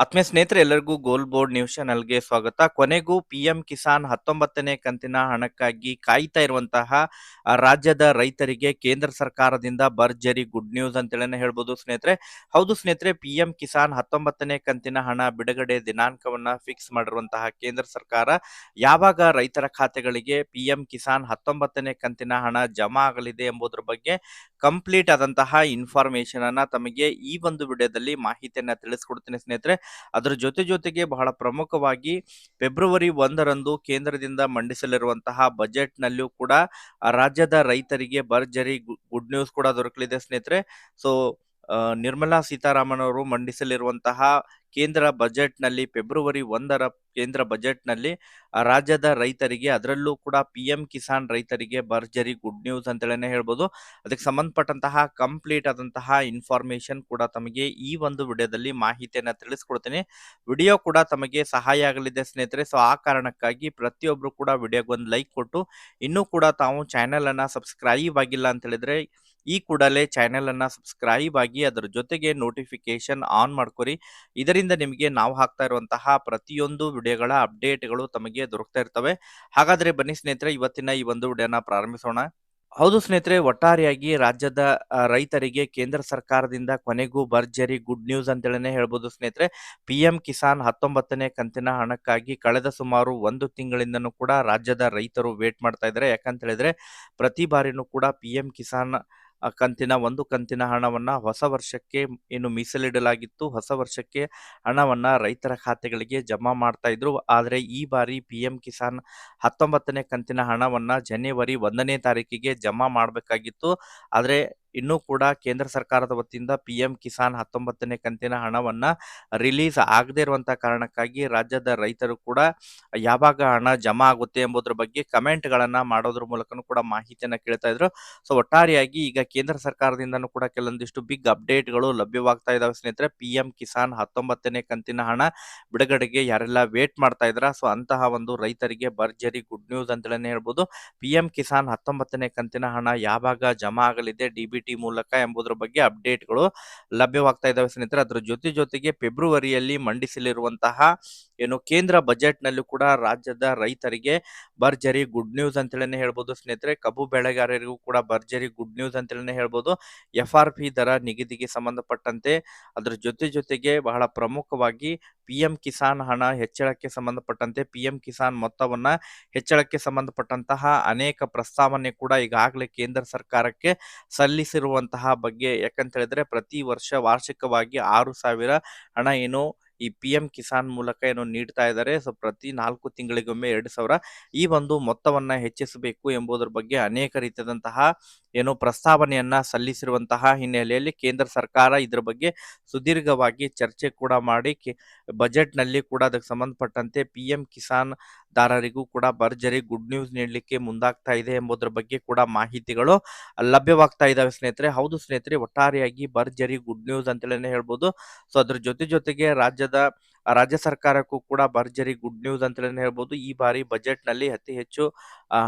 ಆತ್ಮೀಯ ಸ್ನೇಹಿತರೆ, ಎಲ್ಲರಿಗೂ ಗೋಲ್ ಬೋರ್ಡ್ ನ್ಯೂಸ್ ಚಾನಲ್ಗೆ ಸ್ವಾಗತ. ಕೊನೆಗೂ ಪಿಎಂ ಕಿಸಾನ್ ಹತ್ತೊಂಬತ್ತನೇ ಕಂತಿನ ಹಣಕ್ಕಾಗಿ ಕಾಯ್ತಾ ಇರುವಂತಹ ರಾಜ್ಯದ ರೈತರಿಗೆ ಕೇಂದ್ರ ಸರ್ಕಾರದಿಂದ ಭರ್ಜರಿ ಗುಡ್ ನ್ಯೂಸ್ ಅಂತೇಳಿ ಹೇಳ್ಬೋದು ಸ್ನೇಹಿತರೆ. ಹೌದು ಸ್ನೇಹಿತರೆ ಪಿಎಂ ಕಿಸಾನ್ ಹತ್ತೊಂಬತ್ತನೇ ಕಂತಿನ ಹಣ ಬಿಡುಗಡೆ ದಿನಾಂಕವನ್ನ ಫಿಕ್ಸ್ ಮಾಡಿರುವಂತಹ ಕೇಂದ್ರ ಸರ್ಕಾರ, ಯಾವಾಗ ರೈತರ ಖಾತೆಗಳಿಗೆ ಪಿಎಂ ಕಿಸಾನ್ ಹತ್ತೊಂಬತ್ತನೇ ಕಂತಿನ ಹಣ ಜಮಾ ಆಗಲಿದೆ ಎಂಬುದರ ಬಗ್ಗೆ ಕಂಪ್ಲೀಟ್ ಆದಂತಹ ಇನ್ಫಾರ್ಮೇಶನ್ ಅನ್ನ ತಮಗೆ ಈ ಒಂದು ವಿಡಿಯೋದಲ್ಲಿ ಮಾಹಿತಿಯನ್ನ ತಿಳಿಸ್ಕೊಡ್ತೀನಿ ಸ್ನೇಹಿತರೆ. ಅದರ ಜೊತೆ ಜೊತೆಗೆ ಬಹಳ ಪ್ರಮುಖವಾಗಿ ಫೆಬ್ರವರಿ ಒಂದರಂದು ಕೇಂದ್ರದಿಂದ ಮಂಡಿಸಲಿರುವಂತಹ ಬಜೆಟ್ ನಲ್ಲಿಯೂ ಕೂಡ ರಾಜ್ಯದ ರೈತರಿಗೆ ಭರ್ಜರಿ ಗುಡ್ ನ್ಯೂಸ್ ಕೂಡ ದೊರಕಲಿದೆ ಸ್ನೇಹಿತರೆ. ಸೊ ನಿರ್ಮಲಾ ಸೀತಾರಾಮನ್ ಅವರು ಮಂಡಿಸಲಿರುವಂತಹ ಕೇಂದ್ರ ಬಜೆಟ್ನಲ್ಲಿ ಫೆಬ್ರವರಿ ಒಂದರ ಕೇಂದ್ರ ಬಜೆಟ್ನಲ್ಲಿ ರಾಜ್ಯದ ರೈತರಿಗೆ ಅದರಲ್ಲೂ ಕೂಡ ಪಿ ಎಂ ಕಿಸಾನ್ ರೈತರಿಗೆ ಭರ್ಜರಿ ಗುಡ್ ನ್ಯೂಸ್ ಅಂತೇಳಿ ಹೇಳ್ಬೋದು. ಅದಕ್ಕೆ ಸಂಬಂಧಪಟ್ಟಂತಹ ಕಂಪ್ಲೀಟ್ ಆದಂತಹ ಇನ್ಫಾರ್ಮೇಶನ್ ಕೂಡ ತಮಗೆ ಈ ಒಂದು ವಿಡಿಯೋದಲ್ಲಿ ಮಾಹಿತಿಯನ್ನು ತಿಳಿಸ್ಕೊಡ್ತೀನಿ. ವಿಡಿಯೋ ಕೂಡ ತಮಗೆ ಸಹಾಯ ಆಗಲಿದೆ ಸ್ನೇಹಿತರೆ, ಸೊ ಆ ಕಾರಣಕ್ಕಾಗಿ ಪ್ರತಿಯೊಬ್ಬರು ಕೂಡ ವಿಡಿಯೋಗೆ ಒಂದು ಲೈಕ್ ಕೊಟ್ಟು, ಇನ್ನೂ ಕೂಡ ತಾವು ಚಾನೆಲ್ ಅನ್ನ ಸಬ್ಸ್ಕ್ರೈಬ್ ಆಗಿಲ್ಲ ಅಂತ ಹೇಳಿದ್ರೆ ಈ ಕೂಡಲೇ ಚಾನೆಲ್ ಅನ್ನ ಸಬ್ಸ್ಕ್ರೈಬ್ ಆಗಿ ಅದರ ಜೊತೆಗೆ ನೋಟಿಫಿಕೇಶನ್ ಆನ್ ಮಾಡ್ಕೊರಿ. ಇದರಿಂದ ನಿಮಗೆ ನಾವು ಹಾಕ್ತಾ ಇರುವಂತಹ ಪ್ರತಿಯೊಂದು ವಿಡಿಯೋಗಳ ಅಪ್ಡೇಟ್ಗಳು ತಮಗೆ ದೊರಕ್ತಾ ಇರ್ತವೆ. ಹಾಗಾದ್ರೆ ಬನ್ನಿ ಸ್ನೇಹಿತರೆ, ಇವತ್ತಿನ ಈ ಒಂದು ವಿಡಿಯೋನ ಪ್ರಾರಂಭಿಸೋಣ. ಹೌದು ಸ್ನೇಹಿತರೆ, ಒಟ್ಟಾರೆಯಾಗಿ ರಾಜ್ಯದ ರೈತರಿಗೆ ಕೇಂದ್ರ ಸರ್ಕಾರದಿಂದ ಕೊನೆಗೂ ಭರ್ಜರಿ ಗುಡ್ ನ್ಯೂಸ್ ಅಂತೇಳಿ ಹೇಳ್ಬೋದು ಸ್ನೇಹಿತರೆ. ಪಿ ಎಂ ಕಿಸಾನ್ ಹತ್ತೊಂಬತ್ತನೇ ಕಂತಿನ ಹಣಕ್ಕಾಗಿ ಕಳೆದ ಸುಮಾರು ಒಂದು ತಿಂಗಳಿಂದನೂ ಕೂಡ ರಾಜ್ಯದ ರೈತರು ವೇಟ್ ಮಾಡ್ತಾ ಇದ್ದಾರೆ. ಯಾಕಂತ ಹೇಳಿದ್ರೆ ಪ್ರತಿ ಬಾರಿನೂ ಕೂಡ ಪಿ ಕಿಸಾನ್ ಆ, ಕಂತಿನ ಒಂದು ಕಂತಿನ ಹಣವನ್ನ ಹೊಸ ವರ್ಷಕ್ಕೆ ಏನು ಮೀಸಲಿಡಲಾಗಿತ್ತು. ಹೊಸ ವರ್ಷಕ್ಕೆ ಹಣವನ್ನ ರೈತರ ಖಾತೆಗಳಿಗೆ ಜಮಾ ಮಾಡ್ತಾ ಇದ್ರು. ಆದರೆ ಈ ಬಾರಿ ಪಿ ಎಂ ಕಿಸಾನ್ ಹತ್ತೊಂಬತ್ತನೇ ಕಂತಿನ ಹಣವನ್ನ ಜನವರಿ ಒಂದನೇ ತಾರೀಕಿಗೆ ಜಮಾ ಮಾಡಬೇಕಾಗಿತ್ತು. ಆದರೆ ಇನ್ನೂ ಕೂಡ ಕೇಂದ್ರ ಸರ್ಕಾರದ ವತಿಯಿಂದ ಪಿ ಎಂ ಕಿಸಾನ್ ಹತ್ತೊಂಬತ್ತನೇ ಕಂತಿನ ಹಣವನ್ನ ರಿಲೀಸ್ ಆಗದೇ ಇರುವಂತಹ ಕಾರಣಕ್ಕಾಗಿ ರಾಜ್ಯದ ರೈತರು ಕೂಡ ಯಾವಾಗ ಹಣ ಜಮಾ ಆಗುತ್ತೆ ಎಂಬುದರ ಬಗ್ಗೆ ಕಮೆಂಟ್ ಗಳನ್ನ ಮಾಡೋದ್ರ ಮೂಲಕನೂ ಕೂಡ ಮಾಹಿತಿಯನ್ನ ಕೇಳ್ತಾ ಇದ್ರು. ಸೊ, ಒಟ್ಟಾರೆಯಾಗಿ ಈಗ ಕೇಂದ್ರ ಸರ್ಕಾರದಿಂದನೂ ಕೂಡ ಕೆಲವೊಂದಿಷ್ಟು ಬಿಗ್ ಅಪ್ಡೇಟ್ಗಳು ಲಭ್ಯವಾಗ್ತಾ ಇದಾವೆ ಸ್ನೇಹಿತರೆ. ಪಿ ಎಂ ಕಿಸಾನ್ ಹತ್ತೊಂಬತ್ತನೇ ಕಂತಿನ ಹಣ ಬಿಡುಗಡೆಗೆ ಯಾರೆಲ್ಲ ವೇಟ್ ಮಾಡ್ತಾ ಇದ್ರ, ಸೊ, ಅಂತಹ ಒಂದು ರೈತರಿಗೆ ಭರ್ಜರಿ ಗುಡ್ ನ್ಯೂಸ್ ಅಂತಲೇ ಹೇಳ್ಬೋದು. ಪಿ ಎಂ ಕಿಸಾನ್ ಹತ್ತೊಂಬತ್ತನೇ ಕಂತಿನ ಹಣ ಯಾವಾಗ ಜಮಾ ಆಗಲಿದೆ, ಡಿ ಟಿ ಮೂಲಕ ಎಂಬುದರ ಬಗ್ಗೆ ಅಪ್ಡೇಟ್ಗಳು ಲಭ್ಯವಾಗ್ತಾ ಇದ್ದಾವೆ ಸ್ನೇಹಿತರೆ. ಅದರ ಜೊತೆ ಜೊತೆಗೆ ಫೆಬ್ರವರಿಯಲ್ಲಿ ಮಂಡಿಸಲಿರುವಂತಹ ಏನು ಕೇಂದ್ರ ಬಜೆಟ್ ನಲ್ಲೂ ಕೂಡ ರಾಜ್ಯದ ರೈತರಿಗೆ ಭರ್ಜರಿ ಗುಡ್ ನ್ಯೂಸ್ ಅಂತೇಳಿ ಹೇಳ್ಬೋದು ಸ್ನೇಹಿತರೆ. ಕಬ್ಬು ಬೆಳೆಗಾರರಿಗೂ ಕೂಡ ಭರ್ಜರಿ ಗುಡ್ ನ್ಯೂಸ್ ಅಂತೇಳಿ ಹೇಳ್ಬೋದು. ಎಫ್ ಆರ್ ಪಿ ದರ ನಿಗದಿಗೆ ಸಂಬಂಧಪಟ್ಟಂತೆ ಅದರ ಜೊತೆ ಜೊತೆಗೆ ಬಹಳ ಪ್ರಮುಖವಾಗಿ ಪಿ ಎಂ ಕಿಸಾನ್ ಹಣ ಹೆಚ್ಚಳಕ್ಕೆ ಸಂಬಂಧಪಟ್ಟಂತೆ ಪಿಎಂ ಕಿಸಾನ್ ಮೊತ್ತವನ್ನ ಹೆಚ್ಚಳಕ್ಕೆ ಸಂಬಂಧಪಟ್ಟಂತಹ ಅನೇಕ ಪ್ರಸ್ತಾವನೆ ಕೂಡ ಈಗಾಗಲೇ ಕೇಂದ್ರ ಸರ್ಕಾರಕ್ಕೆ ಸಲ್ಲಿಸಿರುವಂತಹ ಬಗ್ಗೆ. ಯಾಕಂತ ಹೇಳಿದ್ರೆ ಪ್ರತಿ ವರ್ಷ ವಾರ್ಷಿಕವಾಗಿ ಆರು ಸಾವಿರ ಹಣ ಏನು ಈ ಪಿ ಎಂ ಕಿಸಾನ್ ಮೂಲಕ ಏನು ನೀಡ್ತಾ ಇದ್ದಾರೆ. ಸೊ ಪ್ರತಿ ನಾಲ್ಕು ತಿಂಗಳಿಗೊಮ್ಮೆ ಎರಡು ಸಾವಿರ ಈ ಒಂದು ಮೊತ್ತವನ್ನ ಹೆಚ್ಚಿಸಬೇಕು ಎಂಬುದರ ಬಗ್ಗೆ ಅನೇಕ ರೀತಿಯಾದಂತಹ ಏನು ಪ್ರಸ್ತಾವನೆಯನ್ನ ಸಲ್ಲಿಸಿರುವಂತಹ ಹಿನ್ನೆಲೆಯಲ್ಲಿ ಕೇಂದ್ರ ಸರ್ಕಾರ ಇದರ ಬಗ್ಗೆ ಸುದೀರ್ಘವಾಗಿ ಚರ್ಚೆ ಕೂಡ ಮಾಡಿ ಬಜೆಟ್ನಲ್ಲಿ ಕೂಡ ಅದಕ್ಕೆ ಸಂಬಂಧಪಟ್ಟಂತೆ ಪಿ ಎಂ ಕಿಸಾನ್ ದಾರರಿಗೂ ಕೂಡ ಭರ್ಜರಿ ಗುಡ್ ನ್ಯೂಸ್ ನೀಡಲಿಕ್ಕೆ ಮುಂದಾಗ್ತಾ ಇದೆ ಎಂಬುದರ ಬಗ್ಗೆ ಕೂಡ ಮಾಹಿತಿಗಳು ಲಭ್ಯವಾಗ್ತಾ ಇದ್ದಾವೆ ಸ್ನೇಹಿತರೆ. ಹೌದು ಸ್ನೇಹಿತರೆ, ಒಟ್ಟಾರೆಯಾಗಿ ಭರ್ಜರಿ ಗುಡ್ ನ್ಯೂಸ್ ಅಂತೇಳಿ ಹೇಳ್ಬೋದು. ಸೊ, ಅದ್ರ ಜೊತೆ ಜೊತೆಗೆ ರಾಜ್ಯದ ರಾಜ್ಯ ಸರ್ಕಾರಕ್ಕೂ ಕೂಡ ಭರ್ಜರಿ ಗುಡ್ ನ್ಯೂಸ್ ಅಂತೇಳಿ ಹೇಳ್ಬೋದು. ಈ ಬಾರಿ ಬಜೆಟ್ನಲ್ಲಿ ಅತಿ ಹೆಚ್ಚು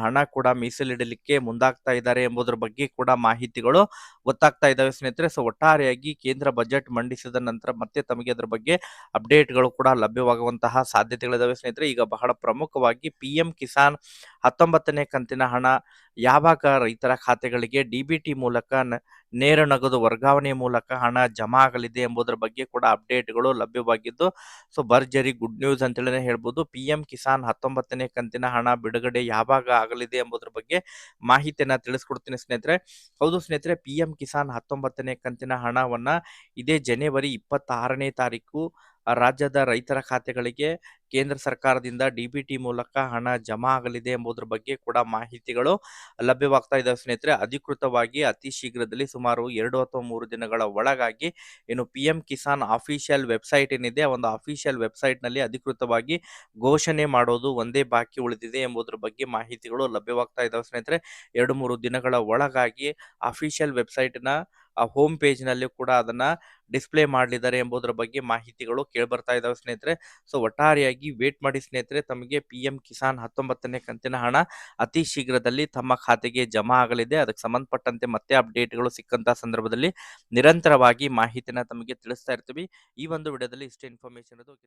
ಹಣ ಕೂಡ ಮೀಸಲಿಡಲಿಕ್ಕೆ ಮುಂದಾಗ್ತಾ ಇದ್ದಾರೆ ಎಂಬುದರ ಬಗ್ಗೆ ಕೂಡ ಮಾಹಿತಿಗಳು ಗೊತ್ತಾಗ್ತಾ ಇದ್ದಾವೆ ಸ್ನೇಹಿತರೆ. ಸೊ, ಒಟ್ಟಾರೆಯಾಗಿ ಕೇಂದ್ರ ಬಜೆಟ್ ಮಂಡಿಸಿದ ನಂತರ ಮತ್ತೆ ತಮಗೆ ಅದರ ಬಗ್ಗೆ ಅಪ್ಡೇಟ್ಗಳು ಕೂಡ ಲಭ್ಯವಾಗುವಂತಹ ಸಾಧ್ಯತೆಗಳಿದಾವೆ ಸ್ನೇಹಿತರೆ. ಈಗ ಬಹಳ ಪ್ರಮುಖವಾಗಿ ಪಿ ಕಿಸಾನ್ ಹತ್ತೊಂಬತ್ತನೇ ಕಂತಿನ ಹಣ ಯಾವಾಗ ರೈತರ ಖಾತೆಗಳಿಗೆ ಡಿ ಬಿ ಟಿ ಮೂಲಕ ನೇರ ನಗದು ವರ್ಗಾವಣೆ ಮೂಲಕ ಹಣ ಜಮಾ ಆಗಲಿದೆ ಎಂಬುದರ ಬಗ್ಗೆ ಕೂಡ ಅಪ್ಡೇಟ್ಗಳು ಲಭ್ಯವಾಗಿದ್ದು, ಸೊ ಭರ್ಜರಿ ಗುಡ್ ನ್ಯೂಸ್ ಅಂತೇಳಿ ಹೇಳ್ಬೋದು. ಪಿ ಎಂ ಕಿಸಾನ್ ಹತ್ತೊಂಬತ್ತನೇ ಕಂತಿನ ಹಣ ಬಿಡುಗಡೆ ಯಾವಾಗ ಆಗಲಿದೆ ಎಂಬುದರ ಬಗ್ಗೆ ಮಾಹಿತಿಯನ್ನ ತಿಳಿಸ್ಕೊಡ್ತೀನಿ ಸ್ನೇಹಿತರೆ. ಹೌದು ಸ್ನೇಹಿತರೆ ಪಿ ಎಂ ಕಿಸಾನ್ ಹತ್ತೊಂಬತ್ತನೇ ಕಂತಿನ ಹಣವನ್ನ ಇದೇ ಜನವರಿ ಇಪ್ಪತ್ತಾರನೇ ತಾರೀಕು ರಾಜ್ಯದ ರೈತರ ಖಾತೆಗಳಿಗೆ ಕೇಂದ್ರ ಸರ್ಕಾರದಿಂದ ಡಿಬಿಟಿ ಮೂಲಕ ಹಣ ಜಮಾ ಆಗಲಿದೆ ಎಂಬುದರ ಬಗ್ಗೆ ಕೂಡ ಮಾಹಿತಿಗಳು ಲಭ್ಯವಾಗ್ತಾ ಇದ್ದಾವೆ ಸ್ನೇಹಿತರೆ. ಅಧಿಕೃತವಾಗಿ ಅತಿ ಶೀಘ್ರದಲ್ಲಿ ಸುಮಾರು ಎರಡು ಅಥವಾ ಮೂರು ದಿನಗಳ ಒಳಗಾಗಿ ಏನು ಪಿ ಕಿಸಾನ್ ಅಫಿಷಿಯಲ್ ವೆಬ್ಸೈಟ್ ಏನಿದೆ, ಒಂದು ಅಫಿಷಿಯಲ್ ವೆಬ್ಸೈಟ್ನಲ್ಲಿ ಅಧಿಕೃತವಾಗಿ ಘೋಷಣೆ ಮಾಡೋದು ಒಂದೇ ಬಾಕಿ ಉಳಿದಿದೆ ಎಂಬುದರ ಬಗ್ಗೆ ಮಾಹಿತಿಗಳು ಲಭ್ಯವಾಗ್ತಾ ಇದ್ದಾವೆ ಸ್ನೇಹಿತರೆ. ಎರಡು ಮೂರು ದಿನಗಳ ಒಳಗಾಗಿ ಅಫಿಷಿಯಲ್ ವೆಬ್ಸೈಟ್ ನ ಹೋಮ್ ಪೇಜ್‌ನಲ್ಲಿ ಕೂಡ ಅದನ್ನ ಡಿಸ್‌ಪ್ಲೇ ಮಾಡಲಿದ್ದಾರೆ ಎಂಬುದರ ಬಗ್ಗೆ ಮಾಹಿತಿಗಳು ಕೇಳಿಬರ್ತಾ ಇದಾವೆ ಸ್ನೇಹಿತರೆ. ಸೊ, ಒಟ್ಟಾರೆಯಾಗಿ ವೇಟ್ ಮಾಡಿ ಸ್ನೇಹಿತರೆ, ತಮಗೆ ಪಿಎಂ ಕಿಸಾನ್ ಹತ್ತೊಂಬತ್ತನೇ ಕಂತಿನ ಹಣ ಅತಿ ಶೀಘ್ರದಲ್ಲಿ ತಮ್ಮ ಖಾತೆಗೆ ಜಮಾ ಆಗಲಿದೆ. ಅದಕ್ಕೆ ಸಂಬಂಧಪಟ್ಟಂತೆ ಮತ್ತೆ ಅಪ್ಡೇಟ್‌ಗಳು ಸಿಕ್ಕಂತಹ ಸಂದರ್ಭದಲ್ಲಿ ನಿರಂತರವಾಗಿ ಮಾಹಿತಿನ ತಮಗೆ ತಿಳಿಸ್ತಾ ಇರ್ತೀವಿ. ಈ ಒಂದು ವಿಡಿಯೋದಲ್ಲಿ ಇಷ್ಟೇ ಇನ್ಫಾರ್ಮೇಶನ್ ಇರೋದು.